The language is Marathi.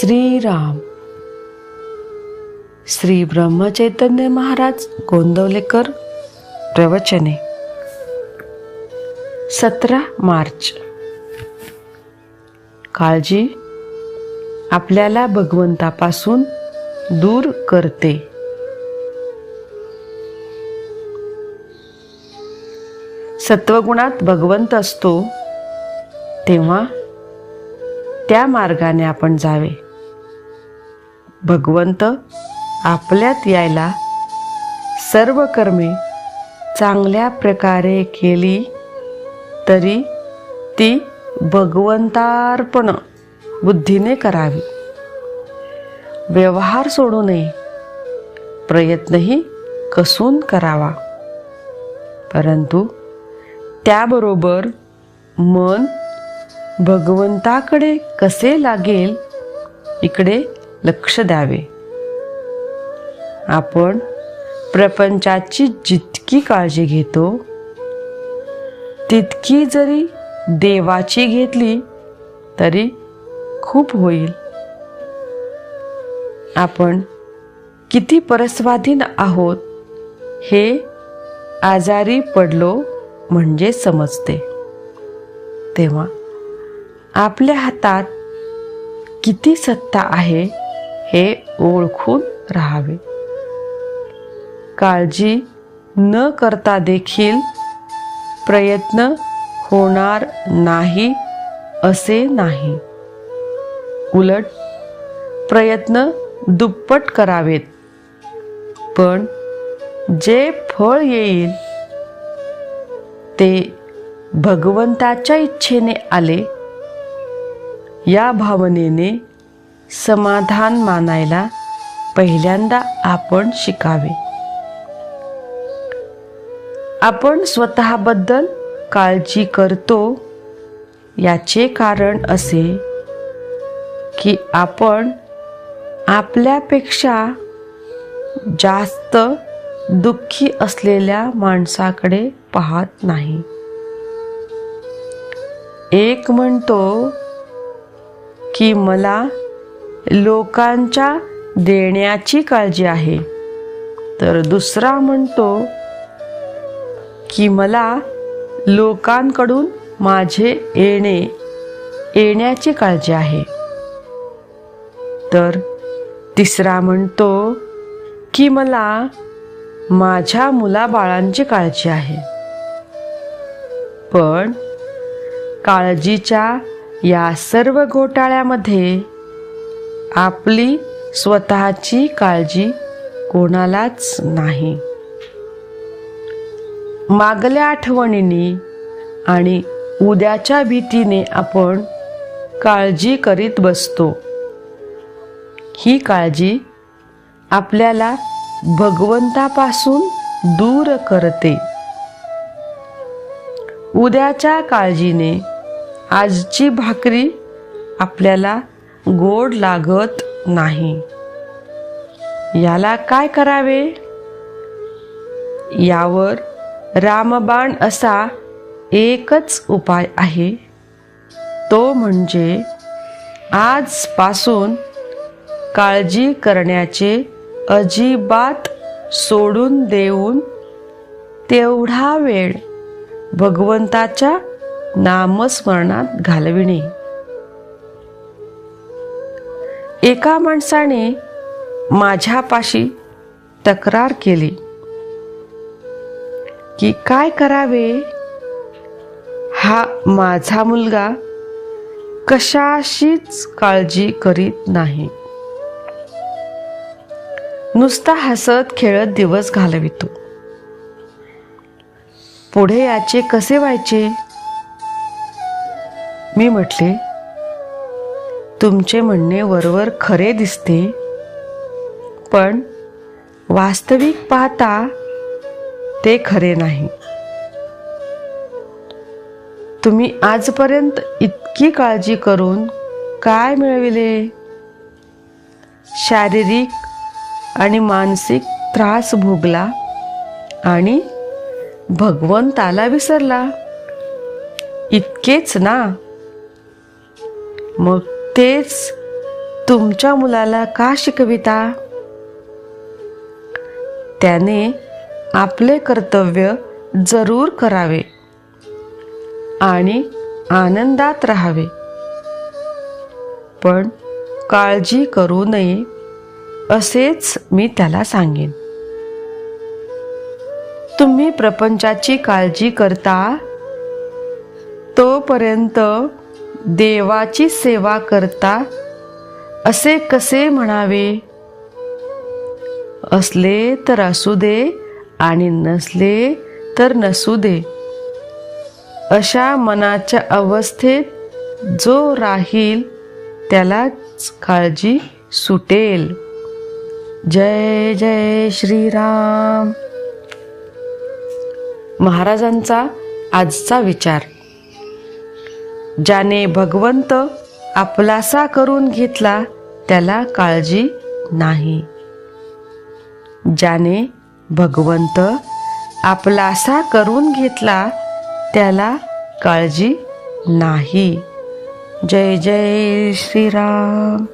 श्रीराम. श्री ब्रह्मचैतन्य महाराज गोंदवलेकर प्रवचने. सतरा मार्च. काळजी आपल्याला भगवंतापासून दूर करते. सत्वगुणात भगवंत असतो तेव्हा त्या मार्गाने आपण जावे. भगवंत आपल्यात यायला सर्व कर्मे चांगल्या प्रकारे केली तरी ती भगवंतार्पण बुद्धीने करावी. व्यवहार सोडू नये. प्रयत्नही कसून करावा. परंतु त्याबरोबर मन भगवंताकडे कसे लागेल इकडे लक्ष द्यावे. आपण प्रपंचाची जितकी काळजी घेतो तितकी जरी देवाची घेतली तरी खूप होईल. आपण किती परस्वाधीन आहोत हे आजारी पडलो म्हणजे समजते. तेव्हा आपल्या हातात किती सत्ता आहे हे ओळखून राहावे. काळजी न करता देखील प्रयत्न होणार नाही असे नाही. उलट प्रयत्न दुप्पट करावेत. पण जे फळ येईल ते भगवंताच्या इच्छेने आले या भावनेने समाधान मानायला पहिल्यांदा आपण शिकावे. आपण स्वतःबद्दल काळजी करतो याचे कारण असे की आपण आपल्यापेक्षा जास्त दुःखी असलेल्या माणसाकडे पाहत नाही. एक म्हणतो की मला लोकांच्या देण्याची काळजी आहे. तर दुसरा म्हणतो की मला लोकांकडून माझे येणे येण्याची काळजी आहे. तर तिसरा म्हणतो की मला माझ्या मुलाबाळांची काळजी आहे. पण काळजीच्या या सर्व घोटाळ्यामध्ये आपली स्वतःची काळजी कोणालाच नाही. मागल्या आठवणीने आणि उद्याच्या भीतीने आपण काळजी करीत बसतो. ही काळजी आपल्याला भगवंतापासून दूर करते. उद्याच्या काळजीने आजची भाकरी आपल्याला गोड लागत नाही. याला काय करावे? यावर रामबाण असा एकच उपाय आहे. तो म्हणजे आजपासून काळजी करण्याचे अजिबात सोडून देऊन तेवढा वेळ भगवंताच्या नामस्मरणात घालविणे. एका माणसाने माझ्यापाशी तक्रार केली की काय करावे? हा माझा मुलगा कशाशीच काळजी करीत नाही. नुसता हसत खेळत दिवस घालवितो. पुढे याचे कसे व्हायचे? मी म्हटले तुमचे म्हणणे वरवर खरे दिसते. पण वास्तविक पाहता ते खरे नाही. तुम्ही आजपर्यंत इतकी काळजी करून काय मिळविले? शारीरिक आणि मानसिक त्रास भोगला आणि भगवंताला विसरला. इतकेच ना? मग तेच तुमच्या मुलाला का शिकविता? त्याने आपले कर्तव्य जरूर करावे आणि आनंदात राहावे. पण काळजी करू नये असेच मी त्याला सांगेन. तुम्ही प्रपंचाची काळजी करता तोपर्यंत देवाची सेवा करता असे कसे म्हणावे? असले तर असू दे आणि नसले तर नसू दे. अशा मनाच्या अवस्थेत जो राहील त्यालाच काळजी सुटेल. जय जय श्रीराम. महाराजांचा आजचा विचार. ज्याने भगवंत आपलासा करून घेतला त्याला काळजी नाही. ज्याने भगवंत आपलासा करून घेतला त्याला काळजी नाही. जय जय श्रीराम.